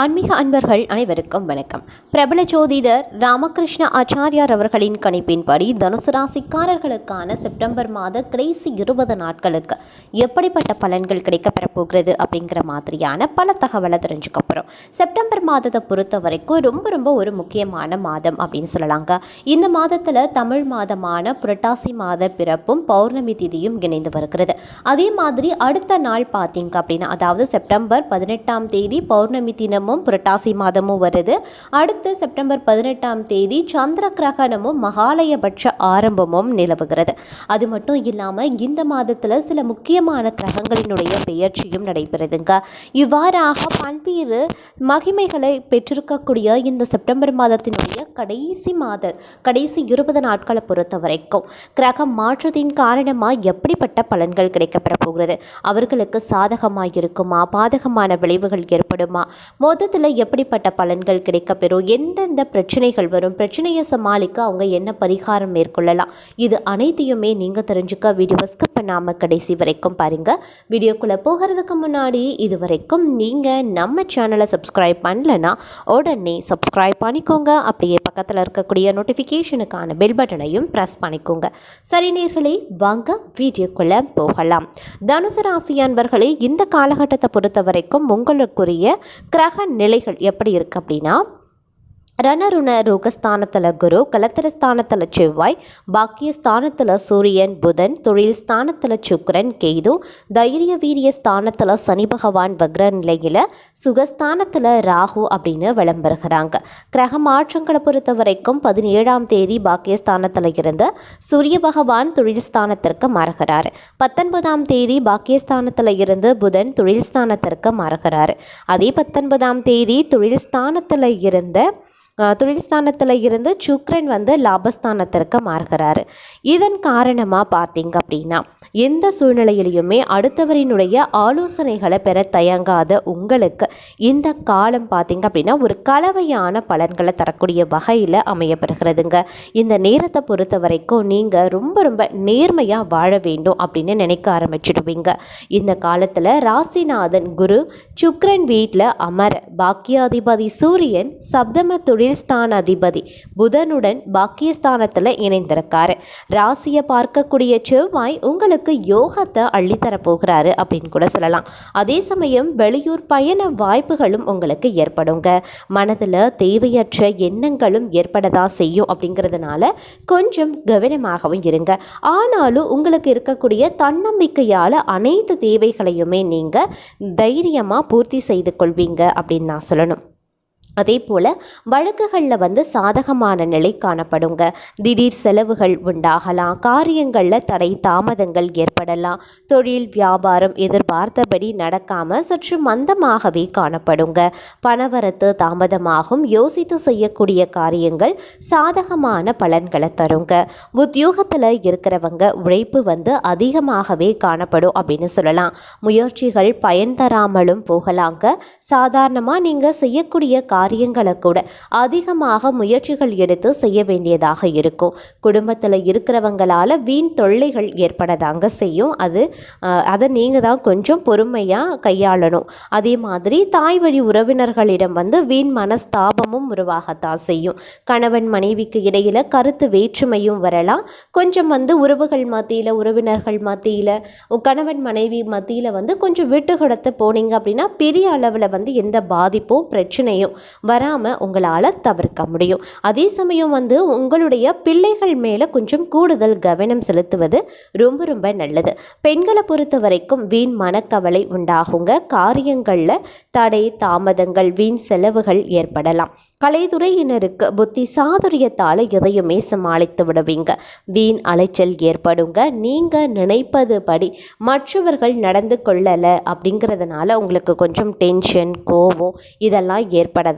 ஆன்மீக அன்பர்கள் அனைவருக்கும் வணக்கம். பிரபல ஜோதிடர் ராமகிருஷ்ண ஆச்சாரியார் அவர்களின் கணிப்பின்படி தனுசு ராசிக்காரர்களுக்கான செப்டம்பர் மாத கடைசி இருபது நாட்களுக்கு எப்படிப்பட்ட பலன்கள் கிடைக்கப்பெற போகிறது அப்படிங்கிற மாதிரியான பல தகவலை தெரிஞ்சுக்க போகிறோம் செப்டம்பர் மாதத்தை பொறுத்த வரைக்கும் ரொம்ப ரொம்ப ஒரு முக்கியமான மாதம் அப்படின்னு சொல்லலாங்க. இந்த மாதத்தில் தமிழ் மாதமான புரட்டாசி மாத பிறப்பும் பௌர்ணமி திதியும் இணைந்து வருகிறது. அதே மாதிரி அடுத்த நாள் பார்த்தீங்க அப்படின்னா அதாவது செப்டம்பர் பதினெட்டாம் தேதி பௌர்ணமி தினம் தினமும் புரட்டாசி மாதமும் வருது. அடுத்து செப்டம்பர் பதினெட்டாம் தேதி சந்திர கிரகணமும் மகாலயபட்ச ஆரம்பமும் நிலவுகிறது. அது மட்டும் இல்லாமல் இந்த மாதத்தில் சில முக்கியமான கிரகங்களினுடைய பெயர்ச்சியும் நடைபெறுதுங்க. இவ்வாறாக பல்வேறு மகிமைகளை பெற்றிருக்கக்கூடிய இந்த செப்டம்பர் மாதத்தினுடைய கடைசி மாத கடைசி இருபது நாட்களை பொறுத்த வரைக்கும் கிரக மாற்றத்தின் காரணமாக எப்படிப்பட்ட பலன்கள் கிடைக்கப்பெற போகிறது? அவர்களுக்கு சாதகமாக இருக்குமா பாதகமான விளைவுகள் ஏற்படுமா? மொத்தத்தில் எப்படிப்பட்ட பலன்கள் கிடைக்கப்பெறும் எந்தெந்த பிரச்சனைகள் வரும்? பிரச்சனையை சமாளிக்க அவங்க என்ன பரிகாரம் மேற்கொள்ளலாம்? இது அனைத்தையுமே நீங்கள் தெரிஞ்சுக்க வீடியோ ஸ்கிப் பண்ணாமல் கடைசி வரைக்கும் பாருங்கள் வீடியோக்குள்ளே போகிறதுக்கு முன்னாடி இது வரைக்கும் நீங்கள் நம்ம சேனலை சப்ஸ்கிரைப் பண்ணலன்னா உடனே சப்ஸ்கிரைப் பண்ணிக்கோங்க. அப்படியே பக்கத்தில் இருக்கக்கூடிய நோட்டிஃபிகேஷனுக்கான பெல் பட்டனையும் ப்ரெஸ் பண்ணிக்கோங்க. சரி நேர்களே வாங்க வீடியோக்குள்ளே போகலாம். தனுசு ராசி அன்பர்களே இந்த காலகட்டத்தை பொறுத்த வரைக்கும் உங்களுக்குரிய கிரக நிலைகள் எப்படி இருக்குது அப்படின்னா ரணருண ரோகஸ்தானத்தில் குரு கலத்திரஸ்தானத்தில் செவ்வாய் பாக்கிய ஸ்தானத்தில் சூரியன் புதன் தொழில் ஸ்தானத்தில் சுக்கரன் கேது தைரிய வீரிய ஸ்தானத்தில் சனி பகவான் வக்ர நிலையில் சுகஸ்தானத்தில் ராகு அப்படின்னு விளம்பருகிறாங்க கிரக மாற்றங்களை பொறுத்த வரைக்கும் பதினேழாம் தேதி பாக்கியஸ்தானத்தில் இருந்து சூரிய பகவான் தொழில் ஸ்தானத்திற்கு மாறுகிறார். பத்தொன்பதாம் தேதி பாக்கியஸ்தானத்தில் இருந்து புதன் தொழில் ஸ்தானத்திற்கு மாறுகிறார். அதே பத்தொன்பதாம் தேதி தொழில் ஸ்தானத்தில் இருந்த தொழில் ஸ்தானத்தில் இருந்து சுக்ரன் வந்து லாபஸ்தானத்திற்கு மாறுகிறாரு. இதன் காரணமாக பார்த்தீங்க அப்படின்னா எந்த சூழ்நிலையிலையுமே அடுத்தவரினுடைய ஆலோசனைகளை பெற தயங்காத உங்களுக்கு இந்த காலம் பார்த்தீங்க அப்படின்னா ஒரு கலவையான பலன்களை தரக்கூடிய வகையில் அமையப்படுகிறதுங்க இந்த நேரத்தை பொறுத்த வரைக்கும் நீங்கள் ரொம்ப ரொம்ப நேர்மையாக வாழ வேண்டும் அப்படின்னு நினைக்க ஆரம்பிச்சிடுவீங்க. இந்த காலத்தில் ராசிநாதன் குரு சுக்ரன் வீட்டில் அமர பாக்கியாதிபதி சூரியன் சப்தம தொழில் ஸ்தான அதிபதி புதனுடன் பாக்கியஸ்தானத்தில் இணைந்திருக்காரு. ராசியை பார்க்கக்கூடிய செவ்வாய் உங்களுக்கு யோகத்தை அள்ளித்தரப்போகிறாரு அப்படின்னு கூட சொல்லலாம். அதே சமயம் வெளியூர் பயண வாய்ப்புகளும் உங்களுக்கு ஏற்படுங்க. மனதில் தேவையற்ற எண்ணங்களும் ஏற்படதான் செய்யும் அப்படிங்கிறதுனால கொஞ்சம் கவனமாகவும் இருங்க. ஆனாலும் உங்களுக்கு இருக்கக்கூடிய தன்னம்பிக்கையால் அனைத்து தேவைகளையுமே நீங்கள் தைரியமாக பூர்த்தி செய்து கொள்வீங்க அப்படின்னு நான் சொல்லணும். அதே போல் வழக்குகளில் வந்து சாதகமான நிலை காணப்படுங்க. திடீர் செலவுகள் உண்டாகலாம். காரியங்களில் தடை தாமதங்கள் ஏற்படலாம். தொழில் வியாபாரம் எதிர்பார்த்தபடி நடக்காமல் சற்று மந்தமாகவே காணப்படுங்க. பணவரத்து தாமதமாகும். யோசித்து செய்யக்கூடிய காரியங்கள் சாதகமான பலன்களை தருங்க. உத்தியோகத்தில் இருக்கிறவங்க உழைப்பு வந்து அதிகமாகவே காணப்படும் அப்படின்னு சொல்லலாம். முயற்சிகள் பயன் தராமலும் போகலாங்க. சாதாரணமாக நீங்கள் செய்யக்கூடிய கா காரியங்களை கூட அதிகமாக முயற்சிகள் எடுத்து செய்ய வேண்டியதாக இருக்கும். குடும்பத்தில் இருக்கிறவங்களால் வீண் தொல்லைகள் ஏற்படதாங்க செய்யும். அது அதை நீங்கள் தான் கொஞ்சம் பொறுமையாக கையாளணும். அதே மாதிரி தாய் வழி உறவினர்களிடம் வந்து வீண் மனஸ்தாபமும் உருவாகத்தான் செய்யும். கணவன் மனைவிக்கு இடையில் கருத்து வேற்றுமையும் வரலாம். கொஞ்சம் வந்து உறவுகள் மத்தியில் உறவினர்கள் மத்தியில் கணவன் மனைவி மத்தியில் வந்து கொஞ்சம் விட்டு கொடுத்து போனீங்க அப்படின்னா பெரிய அளவில் வந்து எந்த பாதிப்பும் பிரச்சனையும் வராமல் உங்களால் தவிர்க்க முடியும். அதே சமயம் வந்து உங்களுடைய பிள்ளைகள் மேலே கொஞ்சம் கூடுதல் கவனம் செலுத்துவது ரொம்ப ரொம்ப நல்லது. பெண்களை பொறுத்த வரைக்கும் வீண் மனக்கவலை உண்டாகுங்க. காரியங்களில் தடை தாமதங்கள் வீண் செலவுகள் ஏற்படலாம். கலைத்துறையினருக்கு புத்தி சாதுரியத்தால் எதையுமே சமாளித்து விடுவீங்க. வீண் அலைச்சல் ஏற்படுங்க. நீங்கள் நினைப்பது படி மற்றவர்கள் நடந்து கொள்ளலை அப்படிங்கிறதுனால உங்களுக்கு கொஞ்சம் டென்ஷன் கோபம் இதெல்லாம்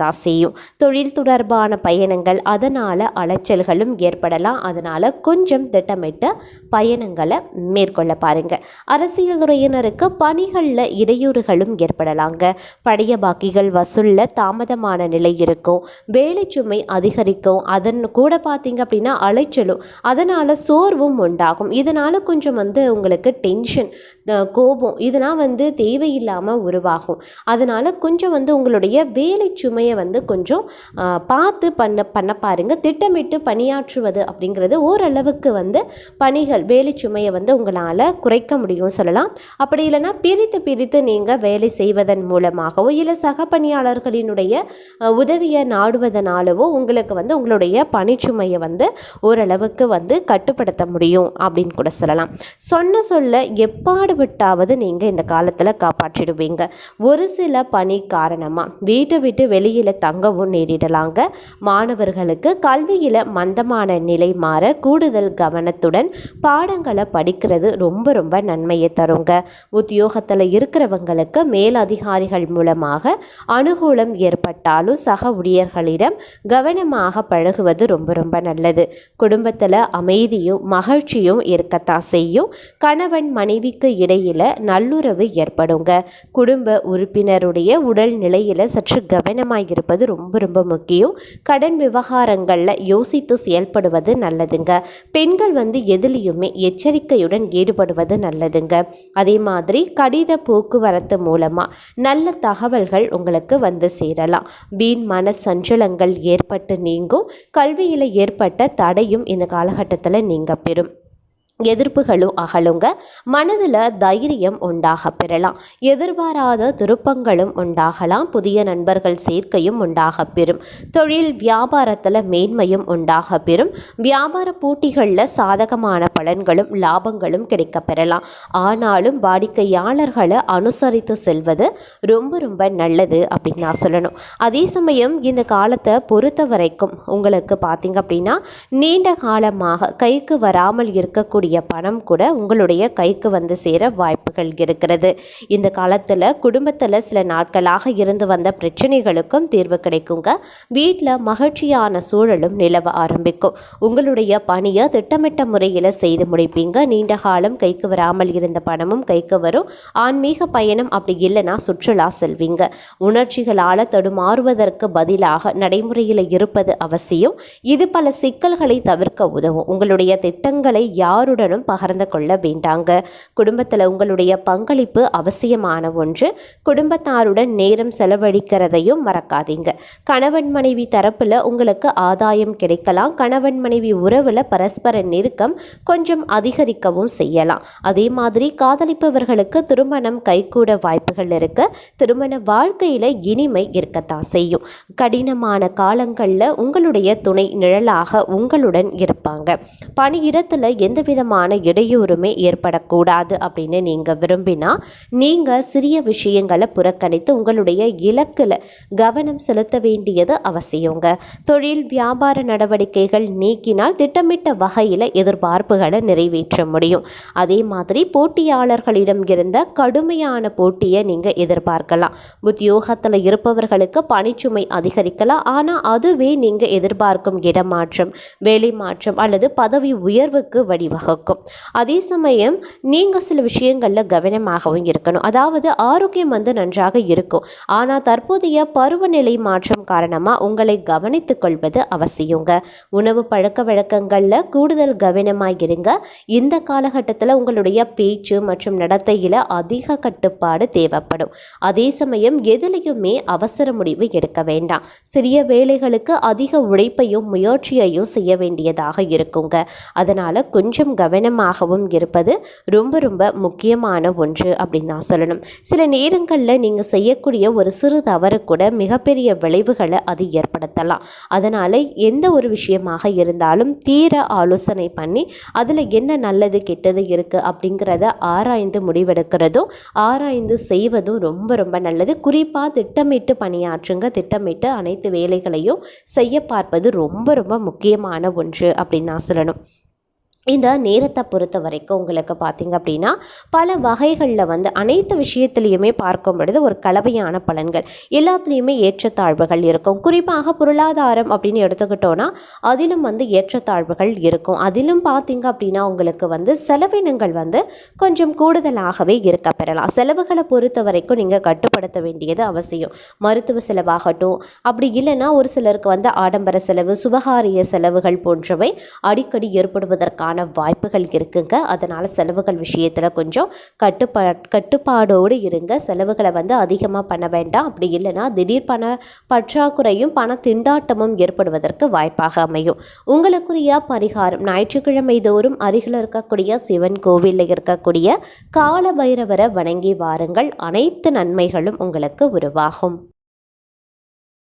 ஏற்படதா செய்யும் தொழில் தொடர்பான பயணங்கள் அதனால் அலைச்சல்களும் ஏற்படலாம். அதனால் கொஞ்சம் திட்டமிட்ட பயணங்களை மேற்கொள்ள பாருங்கள் அரசியல் துறையினருக்கு பணிகளில் இடையூறுகளும் ஏற்படலாங்க. பழைய பாக்கிகள் வசூலில் தாமதமான நிலை இருக்கும். வேலை சுமை அதிகரிக்கும். அதன் கூட பார்த்தீங்க அப்படின்னா அலைச்சலும் அதனால் சோர்வும் உண்டாகும். இதனால் கொஞ்சம் வந்து உங்களுக்கு டென்ஷன் கோபம் இதெல்லாம் வந்து தேவையில்லாமல் உருவாகும். அதனால் கொஞ்சம் வந்து உங்களுடைய வேலை சுமையை வந்து கொஞ்சம் பார்த்து பண்ண பண்ண பாருங்கள் திட்டமிட்டு பணியாற்றுவது அப்படிங்கிறது ஓரளவுக்கு வந்து பணிகள் வேலை சுமையை வந்து உங்களால் குறைக்க முடியும் சொல்லலாம். அப்படி இல்லைன்னா பிரித்து பிரித்து நீங்கள் வேலை செய்வதன் மூலமாகவோ இல்லை சக பணியாளர்களினுடைய உதவியை நாடுவதனாலவோ உங்களுக்கு வந்து உங்களுடைய பணிச்சுமையை வந்து ஓரளவுக்கு வந்து கட்டுப்படுத்த முடியும் அப்படின்னு கூட சொல்லலாம். சொன்ன சொல்ல எப்பாடு விட்டாவது நீங்கள் இந்த காலத்தில் காப்பாற்றிடுவீங்க. ஒரு சில பணி காரணமாக வீட்டை விட்டு வெளியில் தங்கவும் நேரிடலாங்க. மாணவர்களுக்கு கல்வியில் மந்தமான நிலை மாற கூடுதல் கவனத்துடன் பாடங்களை படிக்கிறது ரொம்ப ரொம்ப நன்மையை தருங்க. உத்தியோகத்தில் இருக்கிறவங்களுக்கு மேலதிகாரிகள் மூலமாக அனுகூலம் ஏற்பட்டாலும் சக ஊழியர்களிடம் கவனமாக பழகுவது ரொம்ப ரொம்ப நல்லது. குடும்பத்தில் அமைதியும் மகிழ்ச்சியும் இருக்கத்தான் செய்யும். கணவன் மனைவிக்கு இடையில் நல்லுறவு ஏற்படுங்க. குடும்ப உறுப்பினருடைய உடல் நிலையில் சற்று கவனமாக இருப்பது ரொம்ப ரொம்ப முக்கியம். கடன் விவகாரங்களில் யோசித்து செயல்படுவது நல்லதுங்க. பெண்கள் வந்து எதுலேயுமே எச்சரிக்கையுடன் ஈடுபடுவது நல்லதுங்க. அதே மாதிரி கடித போக்குவரத்து மூலமாக நல்ல தகவல்கள் உங்களுக்கு வந்து சேரலாம். வீண் மன சஞ்சலங்கள் ஏற்பட்டு நீங்கும். கல்வியில் ஏற்பட்ட தடையும் இந்த காலகட்டத்தில் நீங்க பெறும். எதிர்ப்புகளும் அகலுங்க. மனதில் தைரியம் உண்டாக பெறலாம். எதிர்பாராத திருப்பங்களும் உண்டாகலாம். புதிய நண்பர்கள் சேர்க்கையும் உண்டாக பெறும். தொழில் வியாபாரத்தில் மேன்மையும் உண்டாக பெறும். வியாபார போட்டிகளில் சாதகமான பலன்களும் லாபங்களும் கிடைக்க பெறலாம். ஆனாலும் வாடிக்கையாளர்களை அனுசரித்து செல்வது ரொம்ப ரொம்ப நல்லது அப்படின்னு நான் சொல்லணும். அதே சமயம் இந்த காலத்தை பொறுத்த வரைக்கும் உங்களுக்கு பார்த்தீங்க அப்படின்னா நீண்ட காலமாக கைக்கு வராமல் இருக்கக்கூடிய பணம் கூட உங்களுடைய கைக்கு வந்து சேர வாய்ப்புகள் இருக்கிறது. இந்த காலத்தில் குடும்பத்தில் சில நாட்களாக இருந்து வந்த பிரச்சனைகளுக்கும் தீர்வு கிடைக்குங்க. வீட்டில் மகிழ்ச்சியான சூழலும் நிலவ ஆரம்பிக்கும். உங்களுடைய பணியை திட்டமிட்ட முறையில் செய்து முடிப்பீங்க. நீண்ட காலம் கைக்கு வராமல் இருந்த பணமும் கைக்கு வரும். ஆன்மீக பயணம் அப்படி இல்லைன்னா சுற்றுலா செல்வீங்க. உணர்ச்சிகளால் தடுமாறுவதற்கு பதிலாக நடைமுறையில் இருப்பது அவசியம். இது பல சிக்கல்களை தவிர்க்க உதவும். உங்களுடைய திட்டங்களை யாருடனும் பகிர்ந்து கொள்ள வேண்டாங்க. குடும்பத்தில் உங்களுடைய பங்களிப்பு அவசியமான ஒன்று. குடும்பத்தாருடன் நேரம் செலவழிக்கிறதையும் மறக்காதீங்க. கணவன் மனைவி தரப்பில் உங்களுக்கு ஆதாயம் கிடைக்கலாம். கணவன் மனைவி உறவில் பரஸ்பர நெருக்கம் கொஞ்சம் அதிகரிக்கவும் செய்யலாம். அதே மாதிரி காதலிப்பவர்களுக்கு திருமணம் கைகூட வாய்ப்புகள் இருக்கு. திருமண வாழ்க்கையில் இனிமை இருக்கத்தான் செய்யும். கடினமான காலங்களில் உங்களுடைய துணை நிழலாக உங்களுடன் இருப்பாங்க. பணியிடத்தில் எந்த விதமான இடையூறுமே ஏற்படக்கூடாது அப்படின்னு நீங்கள் விரும்பினா நீங்கள் சிறிய விஷயங்களை புறக்கணித்து உங்களுடைய இலக்கில் கவனம் செலுத்த வேண்டியது அவசியங்க. தொழில் வியாபார நடவடிக்கைகள் நீக்கினால் திட்டமிட்ட வகையில் எதிர்பார்ப்புகளை நிறைவேற்ற முடியும். அதே மாதிரி போட்டியாளர்களிடம் இருந்த கடுமையான போட்டியை நீங்கள் எதிர்பார்க்கலாம். உத்தியோகத்தில் இருப்பவர்களுக்கு பணிச்சுமை அதிகரிக்கலாம். ஆனால் அதுவே நீங்கள் எதிர்பார்க்கும் இடமாற்றம் வேலை மாற்றம் அல்லது பதவி உயர்வுக்கு வழிவகுக்கும். அதே சமயம் நீங்கள் சில விஷயங்களில் கவனமாகவும் இருக்கணும். அதாவது ஆரோக்கியம் வந்து நன்றாக இருக்கும். ஆனால் தற்போதைய பருவநிலை மாற்றம் காரணமாக உங்களை கவனித்துக் கொள்வது அவசியங்க. உணவு பழக்க வழக்கங்களில் கூடுதல் கவனமாக இருங்க. இந்த காலகட்டத்தில் உங்களுடைய பேச்சு மற்றும் நடத்தையில் அதிக கட்டுப்பாடு தேவைப்படும். அதே சமயம் எதிலையுமே அவசர முடிவு எடுக்க வேண்டாம். சிறிய வேலைகளுக்கு அதிக உழைப்பையும் முயற்சியையும் செய்ய வேண்டியதாக இருக்குங்க. அதனால் கொஞ்சம் கவனமாகவும் இருப்பது ரொம்ப ரொம்ப முக்கியமான ஒன்று அப்படின்னு நான் சொல்லணும். சில நேரங்களில் நீங்கள் செய்யக்கூடிய ஒரு சிறு தவறு கூட மிகப்பெரிய விளைவுகளை அது ஏற்படுத்தலாம். அதனால் எந்த ஒரு விஷயமாக இருந்தாலும் தீர ஆலோசனை பண்ணி அதில் என்ன நல்லது கெட்டது இருக்குது அப்படிங்கிறத ஆராய்ந்து முடிவெடுக்கிறதும் ஆராய்ந்து செய்வதும் ரொம்ப ரொம்ப நல்லது. குறிப்பாக திட்டமிட்டு பணியாற்றுங்க திட்டமிட்டு அனைத்து வேலைகளையும் செய்ய பார்ப்பது ரொம்ப ரொம்ப முக்கியமான ஒன்று அப்படின்னு நான் சொல்லணும். இந்த நேரத்தை பொறுத்த வரைக்கும் உங்களுக்கு பார்த்தீங்க அப்படின்னா பல வகைகளில் வந்து அனைத்து விஷயத்துலேயுமே பார்க்கும் பொழுது ஒரு கலவையான பலன்கள். எல்லாத்துலேயுமே ஏற்றத்தாழ்வுகள் இருக்கும். குறிப்பாக பொருளாதாரம் அப்படின்னு எடுத்துக்கிட்டோன்னா அதிலும் வந்து ஏற்றத்தாழ்வுகள் இருக்கும். அதிலும் பார்த்திங்க அப்படின்னா உங்களுக்கு வந்து செலவினங்கள் வந்து கொஞ்சம் கூடுதலாகவே இருக்க பெறலாம். செலவுகளை பொறுத்த வரைக்கும் நீங்கள் கட்டுப்படுத்த வேண்டியது அவசியம். மருத்துவ செலவாகட்டும் அப்படி இல்லைன்னா ஒரு சிலருக்கு வந்து ஆடம்பர செலவு சுபகாரிய செலவுகள் போன்றவை அடிக்கடி ஏற்படுவதற்கான வாய்ப்புகள் இருக்குங்க. அதனால் செலவுகள் விஷயத்தில் கொஞ்சம் கட்டுப்பா கட்டுப்பாடோடு இருங்க. செலவுகளை வந்து அதிகமாக பண்ண வேண்டாம். அப்படி இல்லைன்னா திடீர் பண பற்றாக்குறையும் பண திண்டாட்டமும் ஏற்படுவதற்கு வாய்ப்பாக அமையும். உங்களுக்குரிய பரிகாரம் ஞாயிற்றுக்கிழமை தோறும் அருகில் இருக்கக்கூடிய சிவன் கோவிலில் இருக்கக்கூடிய கால பைரவரை வணங்கி வாருங்கள். அனைத்து நன்மைகளும் உங்களுக்கு உருவாகும்.